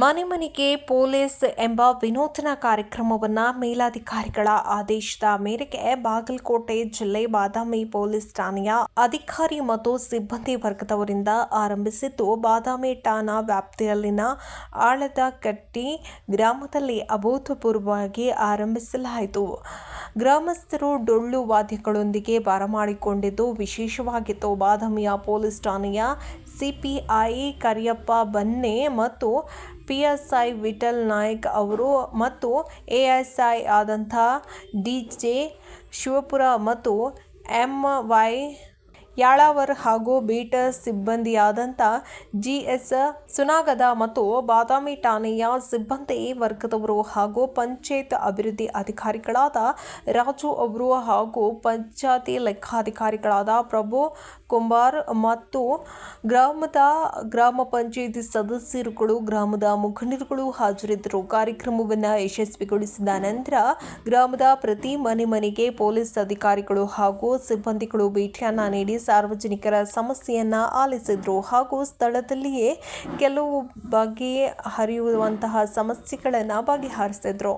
ಮನೆ ಮನೆಗೆ ಪೊಲೀಸ್ ಎಂಬ ವಿನೂತನ ಕಾರ್ಯಕ್ರಮವನ್ನು ಮೇಲಾಧಿಕಾರಿಗಳ ಆದೇಶದ ಮೇರೆಗೆ ಬಾಗಲಕೋಟೆ ಜಿಲ್ಲೆ ಬಾದಾಮಿ ಪೊಲೀಸ್ ಠಾಣೆಯ ಅಧಿಕಾರಿ ಮತ್ತು ಸಿಬ್ಬಂದಿ ವರ್ಗದವರಿಂದ ಆರಂಭಿಸಿದ್ದು, ಬಾದಾಮಿ ಠಾಣಾ ವ್ಯಾಪ್ತಿಯಲ್ಲಿನ ಆಳದ ಕಟ್ಟಿ ಗ್ರಾಮದಲ್ಲಿ ಅಭೂತಪೂರ್ವವಾಗಿ ಆರಂಭಿಸಲಾಯಿತು. ಗ್ರಾಮಸ್ಥರು ಡೊಳ್ಳು ವಾದ್ಯಗಳೊಂದಿಗೆ ಬರಮಾಡಿಕೊಂಡಿದ್ದು ವಿಶೇಷವಾಗಿತ್ತು. ಬಾದಾಮಿಯ ಪೊಲೀಸ್ ಠಾಣೆಯ ಸಿಪಿಐ ಕರಿಯಪ್ಪ ಬನ್ನೆ ಮತ್ತು ಪಿಎಸ್ಐ ವಿಠಲ್ ನಾಯ್ಕ್ ಅವರು ಮತ್ತು ಎಎಸ್ಐ ಆದಂಥ ಡಿಜೆ ಶಿವಪುರ ಮತ್ತು ಎಂವೈ ಯಾಳವರ್ ಹಾಗೂ ಬೀಟರ್ ಸಿಬ್ಬಂದಿಯಾದಂಥ ಜಿ ಎಸ್ ಸುನಾಗದ ಮತ್ತು ಬಾದಾಮಿ ಠಾಣೆಯ ಸಿಬ್ಬಂದಿ ವರ್ಗದವರು ಹಾಗೂ ಪಂಚಾಯತ್ ಅಭಿವೃದ್ಧಿ ಅಧಿಕಾರಿಗಳಾದ ರಾಜು ಅವರು ಹಾಗೂ ಪಂಚಾಯತಿ ಲೆಕ್ಕಾಧಿಕಾರಿಗಳಾದ ಪ್ರಭು ಕುಂಬಾರ್ ಮತ್ತು ಗ್ರಾಮದ ಗ್ರಾಮ ಪಂಚಾಯತಿ ಸದಸ್ಯರುಗಳು, ಗ್ರಾಮದ ಮುಖಂಡರುಗಳು ಹಾಜರಿದ್ದರು. ಕಾರ್ಯಕ್ರಮವನ್ನು ಯಶಸ್ವಿಗೊಳಿಸಿದ ನಂತರ ಗ್ರಾಮದ ಪ್ರತಿ ಮನೆ ಮನೆಗೆ ಪೊಲೀಸ್ ಅಧಿಕಾರಿಗಳು ಹಾಗೂ ಸಿಬ್ಬಂದಿಗಳು ಭೇಟಿಯನ್ನು ನೀಡಿ ಸಾರ್ವಜನಿಕರ ಸಮಸ್ಯೆಯನ್ನು ಆಲಿಸಿದರು ಹಾಗೂ ಸ್ಥಳದಲ್ಲಿಯೇ ಕೆಲವು ಬಗೆ ಹರಿಯುವಂತಹ ಸಮಸ್ಯೆಗಳನ್ನು ಬಗೆಹರಿಸಿದ್ರು.